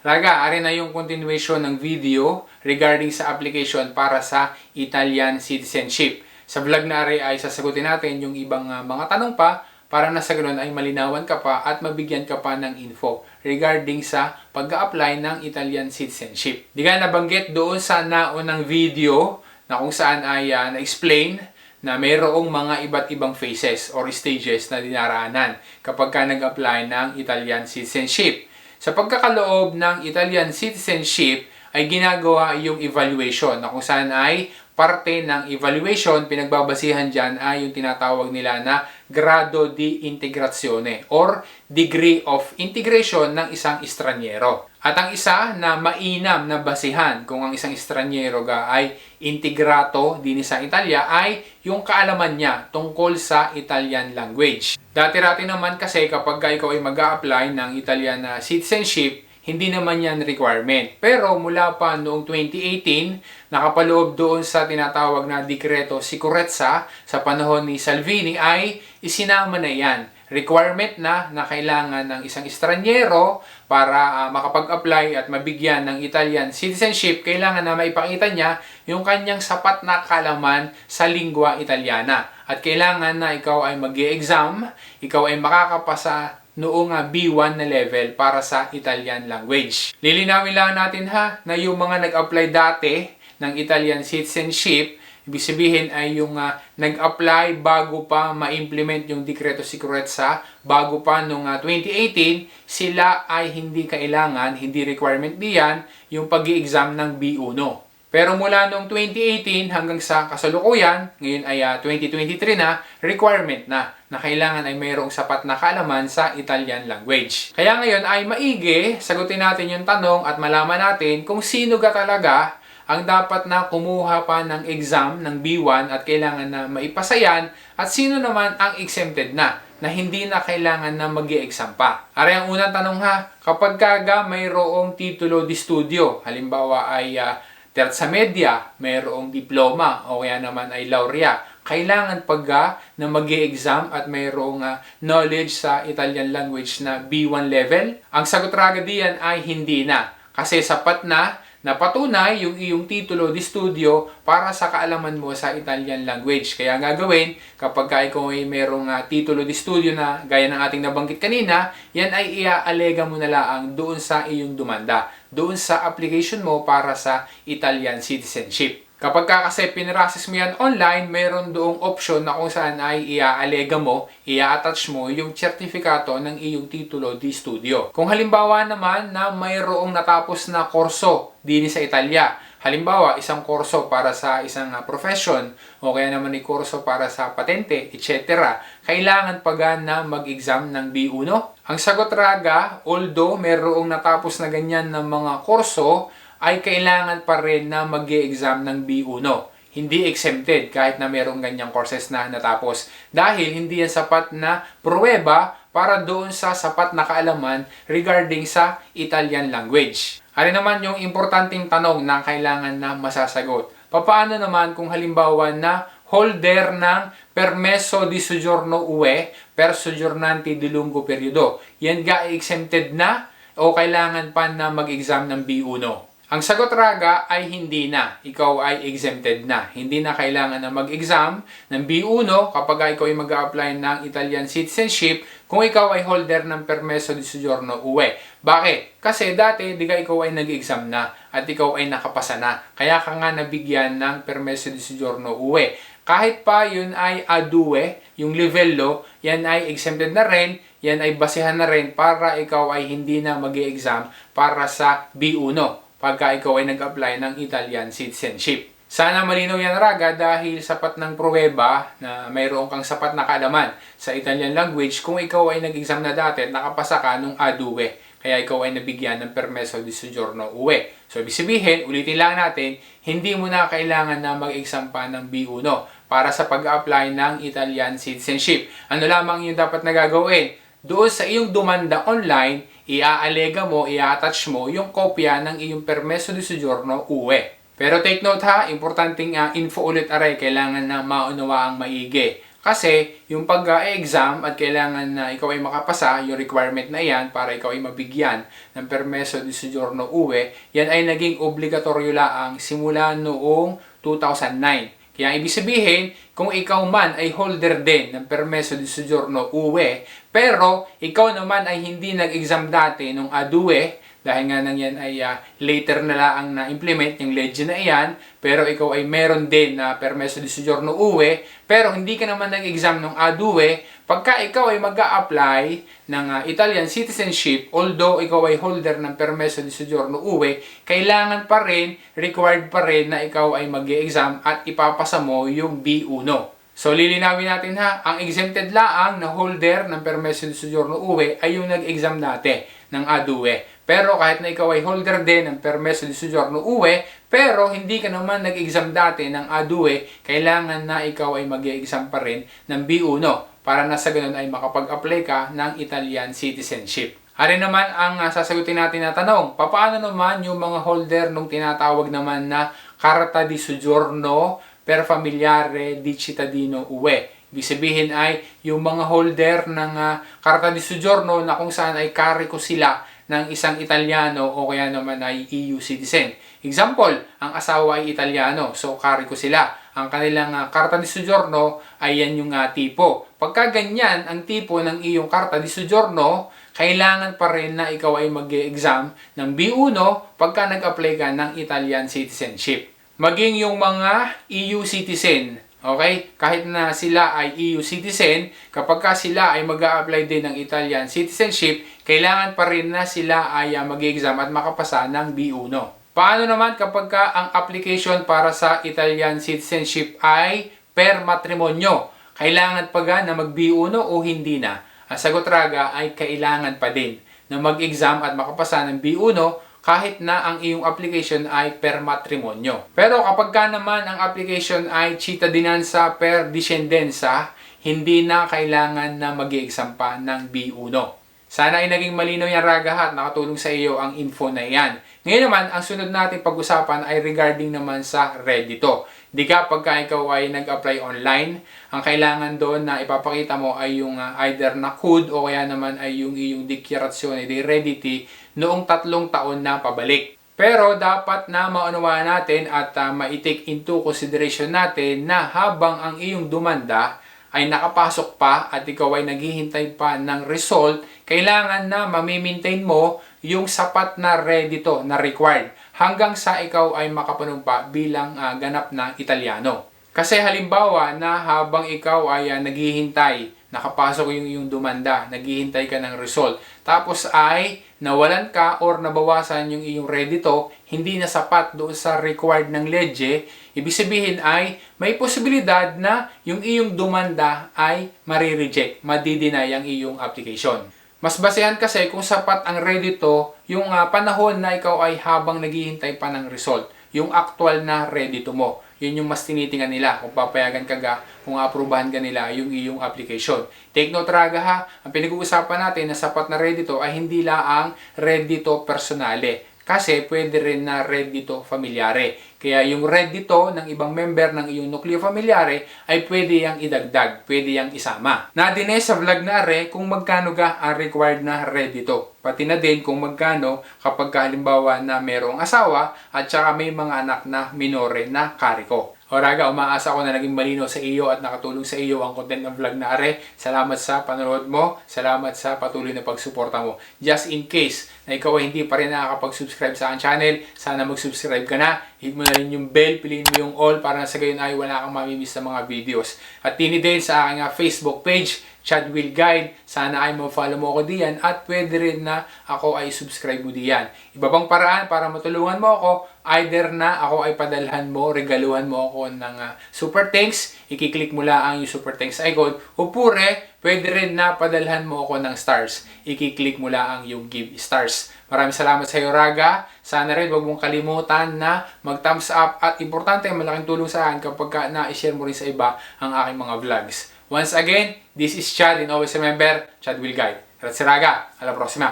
Raga, ari na yung continuation ng video regarding sa application para sa Italian citizenship. Sa vlog na ari ay sasagutin natin yung ibang ah, mga tanong pa para na sa ganun ay malinawan ka pa at mabigyan ka pa ng info regarding sa pag apply ng Italian citizenship. Di ka nabanggit doon sa naunang video na kung saan ay ah, na-explain na mayroong mga iba't ibang phases or stages na dinaraanan kapag ka nag-apply ng Italian citizenship. Sa pagkakaloob ng Italian citizenship ay ginagawa yung evaluation na kung saan ay parte ng evaluation, pinagbabasihan dyan ay yung tinatawag nila na grado di integrazione or degree of integration ng isang estranyero. At ang isa na mainam na basihan kung ang isang estranyero ga ay integrato din sa Italia ay yung kaalaman niya tungkol sa Italian language. Dati-rati naman kasi kapag ikaw ay mag apply ng Italian na citizenship, hindi naman yan requirement. Pero mula pa noong 2018, nakapaloob doon sa tinatawag na Dekreto Sicurezza sa panahon ni Salvini ay isinama na yan. Requirement na na kailangan ng isang estranyero para ah, makapag-apply at mabigyan ng Italian citizenship, kailangan na maipakita niya yung kanyang sapat na kalaman sa lingwa Italiana. At kailangan na ikaw ay mag exam ikaw ay makakapasa noong ah, B1 na level para sa Italian language. Lilinawin lang natin ha na yung mga nag-apply dati ng Italian citizenship, ibig sabihin ay yung ah, nag-apply bago pa ma-implement yung Decreto Sicurezza, bago pa nung ah, 2018, sila ay hindi kailangan, hindi requirement diyan yung pag exam ng B1. Pero mula noong 2018 hanggang sa kasalukuyan, ngayon ay ah, 2023 na, requirement na na kailangan ay mayroong sapat na kaalaman sa Italian language. Kaya ngayon ay maigi, sagutin natin yung tanong at malaman natin kung sino ka talaga ang dapat na kumuha pa ng exam ng B1 at kailangan na maipasa yan at sino naman ang exempted na na hindi na kailangan na mag exam pa. Ari ang unang tanong ha, kapag kaga mayroong titulo di studio, halimbawa ay uh, terza media, mayroong diploma o kaya naman ay laurea, kailangan pagka na mag exam at mayroong ah, knowledge sa Italian language na B1 level? Ang sagot raga diyan ay hindi na. Kasi sapat na na patunay yung iyong titulo di studio para sa kaalaman mo sa Italian language. Kaya ang gagawin, kapag ka ikaw ay merong uh, titulo di studio na gaya ng ating nabanggit kanina, yan ay iaalega mo na lang doon sa iyong dumanda, doon sa application mo para sa Italian citizenship. Kapag ka kasi pinrasis mo yan online, mayroon doong option na kung saan ay iaalega mo, ia-attach mo yung sertifikato ng iyong titulo di studio. Kung halimbawa naman na mayroong natapos na kurso din sa Italia, halimbawa isang kurso para sa isang uh, profession o kaya naman ay kurso para sa patente, etc. Kailangan pa na mag-exam ng B1? Ang sagot raga, although mayroong natapos na ganyan ng mga kurso, ay kailangan pa rin na mag exam ng B1. Hindi exempted kahit na merong ganyang courses na natapos. Dahil hindi yan sapat na pruweba para doon sa sapat na kaalaman regarding sa Italian language. Ano naman yung importanteng tanong na kailangan na masasagot? Paano naman kung halimbawa na holder ng permesso di soggiorno UE per soggiornanti di lungo periodo. Yan ga exempted na o kailangan pa na mag-exam ng B1? Ang sagot raga ay hindi na. Ikaw ay exempted na. Hindi na kailangan na mag-exam ng B1 kapag ikaw ay mag-apply ng Italian citizenship kung ikaw ay holder ng permesso di soggiorno UE. Bakit? Kasi dati di ka ikaw ay nag-exam na at ikaw ay nakapasa na. Kaya ka nga nabigyan ng permesso di soggiorno UE. Kahit pa yun ay adue, yung livello, yan ay exempted na rin, yan ay basehan na rin para ikaw ay hindi na mag exam para sa B1 pagka ikaw ay nag-apply ng Italian citizenship. Sana malinaw yan raga dahil sapat ng pruweba na mayroon kang sapat na kaalaman sa Italian language kung ikaw ay nag-exam na dati at nakapasa ka nung A2. Kaya ikaw ay nabigyan ng permesso di soggiorno UE. So, ibig sabihin, ulitin lang natin, hindi mo na kailangan na mag-exam pa ng B1 para sa pag-apply ng Italian citizenship. Ano lamang yung dapat na gagawin? Doon sa iyong dumanda online, iaalega mo, i-attach mo yung kopya ng iyong permesso di soggiorno UE. Pero take note ha, importanteng ah, info ulit aray, kailangan na maunawa ang maigi. Kasi yung pag-exam at kailangan na ikaw ay makapasa, yung requirement na yan para ikaw ay mabigyan ng permeso di soggiorno uwe, yan ay naging obligatoryo laang simula noong 2009. Kaya ibig sabihin, kung ikaw man ay holder din ng permeso di soggiorno uwe, pero ikaw naman ay hindi nag-exam dati nung A2, dahil nga nang yan ay ah, later na lang na-implement yung legge na iyan, pero ikaw ay meron din na permeso di soggiorno uwe, pero hindi ka naman nag-exam ng A2, pagka ikaw ay mag apply ng ah, Italian citizenship, although ikaw ay holder ng permeso di soggiorno uwe, kailangan pa rin, required pa rin na ikaw ay mag exam at ipapasa mo yung B1. So, lilinawin natin ha, ang exempted laang na holder ng permeso di soggiorno uwe ay yung nag-exam dati ng A2. Pero kahit na ikaw ay holder din ng permeso di soggiorno uwe, pero hindi ka naman nag-exam dati ng A2, kailangan na ikaw ay mag exam pa rin ng B1 para na sa ganun ay makapag-apply ka ng Italian citizenship. Hari naman ang ah, sasagutin natin na tanong, paano naman yung mga holder nung tinatawag naman na Carta di Soggiorno per Familiare di Cittadino UE? Ibig sabihin ay yung mga holder ng ah, Carta di Soggiorno na kung saan ay kariko sila ng isang Italiano o kaya naman ay EU citizen. Example, ang asawa ay Italiano, so kariko sila. Ang kanilang ah, Carta di Soggiorno ay yan yung ah, tipo. Pagka ganyan ang tipo ng iyong Carta di Soggiorno, kailangan pa rin na ikaw ay mag-exam ng B1 pagka nag-apply ka ng Italian citizenship. Maging yung mga EU citizen, okay? Kahit na sila ay EU citizen, kapag ka sila ay mag apply din ng Italian citizenship, kailangan pa rin na sila ay uh, mag-exam at makapasa ng B1. Paano naman kapag ka ang application para sa Italian citizenship ay per matrimonyo? Kailangan pa ga na mag-B1 o hindi na? Ang sagot raga ay kailangan pa din na mag-exam at makapasa ng B1 kahit na ang iyong application ay per matrimonyo. Pero kapag ka naman ang application ay cittadinanza per discendenza, hindi na kailangan na mag-exam pa ng B1. Sana ay naging malinaw yan raga at nakatulong sa iyo ang info na yan. Ngayon naman, ang sunod nating pag-usapan ay regarding naman sa Reddito. Di ka pagka ikaw ay nag-apply online, ang kailangan doon na ipapakita mo ay yung uh, either na code o kaya naman ay yung iyong declarazione di redditi noong tatlong taon na pabalik. Pero dapat na maunawaan natin at uh, ma-take into consideration natin na habang ang iyong dumanda ay nakapasok pa at ikaw ay naghihintay pa ng result, kailangan na mamimaintain mo yung sapat na ready to, na required, hanggang sa ikaw ay makapanumpa bilang uh, ganap na Italiano. Kasi halimbawa na habang ikaw ay uh, naghihintay, nakapasok yung yung dumanda, naghihintay ka ng result, tapos ay nawalan ka or nabawasan yung iyong redito, hindi na sapat doon sa required ng legge, ibig sabihin ay may posibilidad na yung iyong dumanda ay marireject, madidinay ang iyong application. Mas basehan kasi kung sapat ang redito yung uh, panahon na ikaw ay habang naghihintay pa ng result, yung actual na redito mo yun yung mas tinitingan nila kung papayagan ka ga, kung aprubahan ka nila yung iyong application. Take note raga ha, ang pinag-uusapan natin na sapat na ready to ay hindi laang ready to personale. Kasi pwede rin na ready to familiare. Kaya yung ready to ng ibang member ng iyong nucleo familiare ay pwede yang idagdag, pwede yang isama. Nadine sa vlog na are kung magkano ga ang required na ready to. Pati na din kung magkano kapag halimbawa na merong asawa at saka may mga anak na minore na kariko. O raga, umaasa ko na naging malino sa iyo at nakatulong sa iyo ang content ng vlog na are. Salamat sa panonood mo. Salamat sa patuloy na pagsuporta mo. Just in case na ikaw ay hindi pa rin nakakapag-subscribe sa aking channel, sana mag-subscribe ka na. Rin yung bell, piliin mo yung all para sa gayon ay wala kang mamimiss sa mga videos. At tini din sa aking uh, Facebook page, Chad Will Guide. Sana ay mo-follow mo ako diyan at pwede rin na ako ay subscribe mo diyan. Iba pang paraan para matulungan mo ako, either na ako ay padalhan mo, regaluhan mo ako ng uh, super thanks, ikiklik mo lang yung super thanks icon, o pure, pwede rin na padalhan mo ako ng stars, ikiklik mo lang yung give stars. Maraming salamat sa iyo, Raga. Sana rin wag mong kalimutan na mag-thumbs up at importante, malaking tulong sa akin kapag na-share mo rin sa iba ang aking mga vlogs. Once again, this is Chad and always remember, Chad will guide. Grazie raga, alla prossima!